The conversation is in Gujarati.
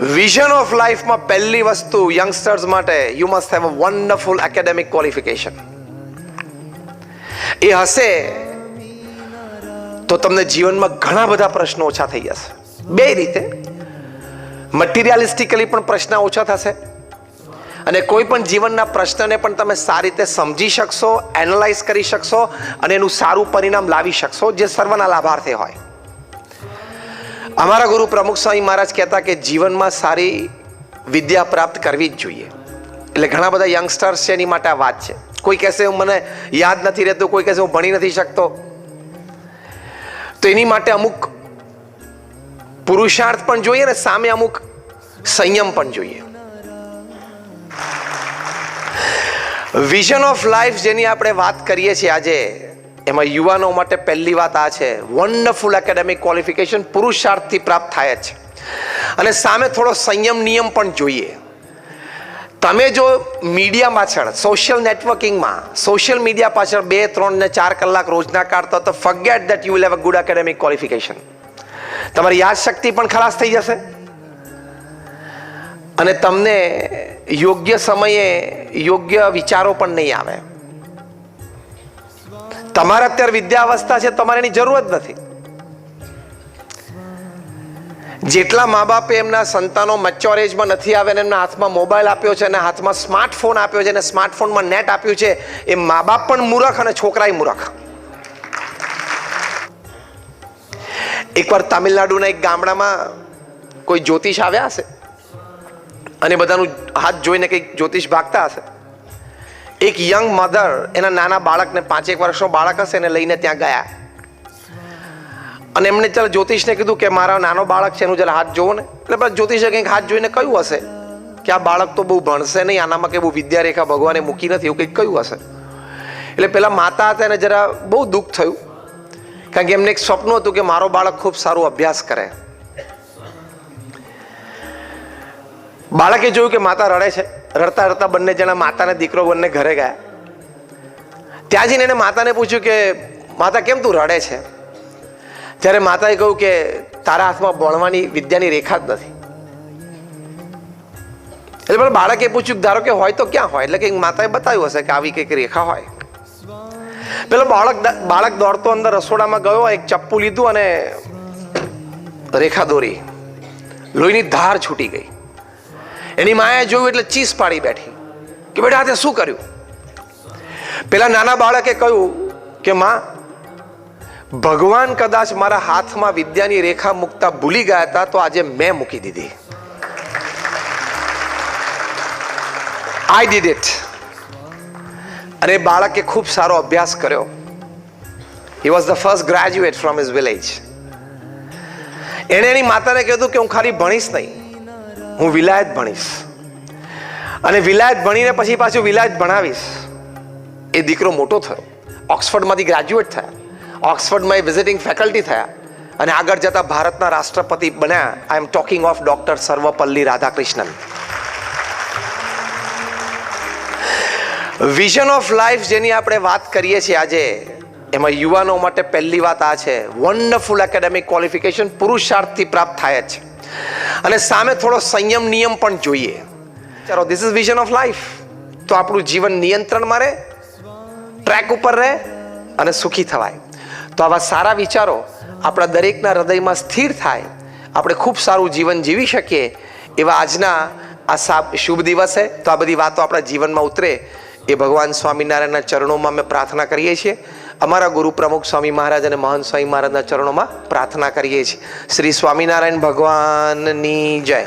વિઝન ઓફ લાઈફમાં પહેલી વસ્તુ યંગસ્ટર્સ માટે you must have a wonderful academic qualification એ હશે તો તમને જીવનમાં ઘણા બધા પ્રશ્નો ઓછા થઈ જશે. બે રીતે. મટીરિયાલિસ્ટિકલી પણ પ્રશ્ન ઓછા થશે. અને કોઈ પણ જીવનના પ્રશ્નને પણ તમે સારી રીતે સમજી શકશો એનાલાઇઝ કરી શકશો અને એનું સારું પરિણામ લાવી શકશો, જે સર્વના લાભાર્થે હોય. અમારા ગુરુ પ્રમુખ સ્વામી મહારાજ કહેતા કે જીવનમાં સારી વિદ્યા પ્રાપ્ત કરવી જ જોઈએ. એટલે ઘણા બધા યંગસ્ટર્સ છે એની માટે આ વાત છે. કોઈ કહેશે, હું મને યાદ નથી રહેતું, કોઈ કહેશે, હું ભણી નથી શકતો. તો એની માટે અમુક પુરુષાર્થ પણ જોઈએ ને સામે અમુક સંયમ પણ જોઈએ. વિઝન ઓફ લાઈફ જેની આપણે વાત કરીએ છીએ આજે એમાં યુવાનો માટે પહેલી વાત આ છે વન્ડરફુલ એકેડેમિક ક્વોલિફિકેશન પુરુષાર્થથી પ્રાપ્ત થાય જ. છે અને સામે થોડો સંયમ નિયમ પણ જોઈએ. તમે જો મીડિયા પાછળ સોશિયલ નેટવર્કિંગમાં સોશિયલ મીડિયા પાછળ બે, ત્રણ ને ચાર કલાક રોજના કાઢતા તો forget that you will have a good academic qualification તમારી યાદશક્તિ પણ ખલાસ થઈ જશે. અને તમને યોગ્ય સમયે યોગ્ય વિચારો પણ નહીં આવે. તમારે અત્યારે વિદ્યાવસ્થા છે, તમારે એની જરૂરત નથી. જેટલા મા બાપે એમના સંતાનો મચ્યોર એજમાં નથી આવે અને એમના હાથમાં મોબાઈલ આપ્યો છે અને હાથમાં સ્માર્ટફોન આપ્યો છે અને સ્માર્ટફોનમાં નેટ આપ્યું છે, એ મા બાપ પણ મૂરખ અને છોકરાય મૂરખ. એકવાર તામિલનાડુના એક ગામડામાં કોઈ જ્યોતિષ આવ્યા હશે? અને બધાનું હાથ જોઈને કંઈક જ્યોતિષ ભાગતા હશે? એક યંગ મધર એના નાના બાળકને પાંચેક વર્ષનો બાળક હશે એને લઈને ત્યાં ગયા. અને એમણે ચાલ જ્યોતિષને કીધું કે મારા નાનો બાળક છે, એનું જરા હાથ જોવો ને. એટલે પેલા જ્યોતિષે કંઈક હાથ જોઈને કહ્યું હશે કે આ બાળક તો બહુ ભણશે નહીં, આનામાં કે બહુ વિદ્યારેખા ભગવાને મૂકી નથી, એવું કંઈક કહ્યું હશે. એટલે પેલા માતા હતા એને જરા બહુ દુઃખ થયું. કારણ કે એમને એક સ્વપ્ન હતું કે મારો બાળક ખૂબ સારું અભ્યાસ કરે. બાળકે જોયું કે માતા રડે છે, રડતા રડતા બંને જણા માતાને દીકરો બંને ઘરે ગયા. ત્યાં જઈને એને માતાને પૂછ્યું કે, માતા, કેમ તું રડે છે? ત્યારે માતાએ કહ્યું કે, તારા હાથમાં ભણવાની વિદ્યાની રેખા જ નથી. એટલે પણ બાળકે પૂછ્યું, ધારો કે હોય તો ક્યાં હોય? એટલે કે માતાએ બતાવ્યું હશે કે આવી કંઈક રેખા હોય. પેલો બાળક બાળક દોડતો અંદર રસોડામાં ગયો, એક ચપ્પુ લીધું અને રેખા દોરી. લોહીની ધાર છૂટી ગઈ. એની માએ જોયું એટલે ચીસ પાડી બેઠી. કે બેટા આ તે શું કર્યું? પેલા નાના બાળકે કહ્યું કે, માં, ભગવાન કદાચ મારા હાથમાં વિદ્યાની રેખા મૂકતા ભૂલી ગયા હતા, તો આજે મેં મૂકી દીધી. આઈ ડીડ ઇટ અને બાળકે ખૂબ સારો અભ્યાસ કર્યો. He was the first graduate from his village એણે એની માતાને કીધું કે, હું ખાલી ભણીશ નહીં. હું વિલાયત ભણીશ. અને વિલાયત ભણીને પછી પાછું વિલાયત ભણાવીશ. એ દીકરો મોટો થયો. ઓક્સફર્ડમાંથી ગ્રેજ્યુએટ થયા. ઓક્સફર્ડમાં એ વિઝિટિંગ ફેકલ્ટી થયા. અને આગળ જતા ભારતના રાષ્ટ્રપતિ બન્યા. I am talking of doctor Sarvepalli Radhakrishnan. Vision of life જેની આપણે વાત કરીએ છીએ આજે, એમાં યુવાનો માટે પહેલી વાત આ છે. વન્ડરફુલ એકેડેમિક ક્વોલિફિકેશન પુરુષાર્થથી પ્રાપ્ત થાય જ છે. અને સામે થોડો સંયમ નિયમ પણ જોઈએ. ચાલો this is vision of life તો આપણું જીવન નિયંત્રણમાં રહે ટ્રેક ઉપર રહે અને સુખી થવાય. તો આવા સારા વિચારો આપણા દરેકના હૃદયમાં સ્થિર થાય, આપણે ખૂબ સારું જીવન જીવી શકીએ, એવા આજના આ શુભ દિવસે. તો આ બધી વાતો આપણા જીવનમાં ઉતરે, એ ભગવાન સ્વામિનારાયણના ચરણોમાં અમે પ્રાર્થના કરીએ છીએ. અમારા ગુરુ પ્રમુખ સ્વામી મહારાજ અને મહંત સ્વામી મહારાજના ચરણોમાં પ્રાર્થના કરીએ છીએ. શ્રી સ્વામિનારાયણ ભગવાનની જય.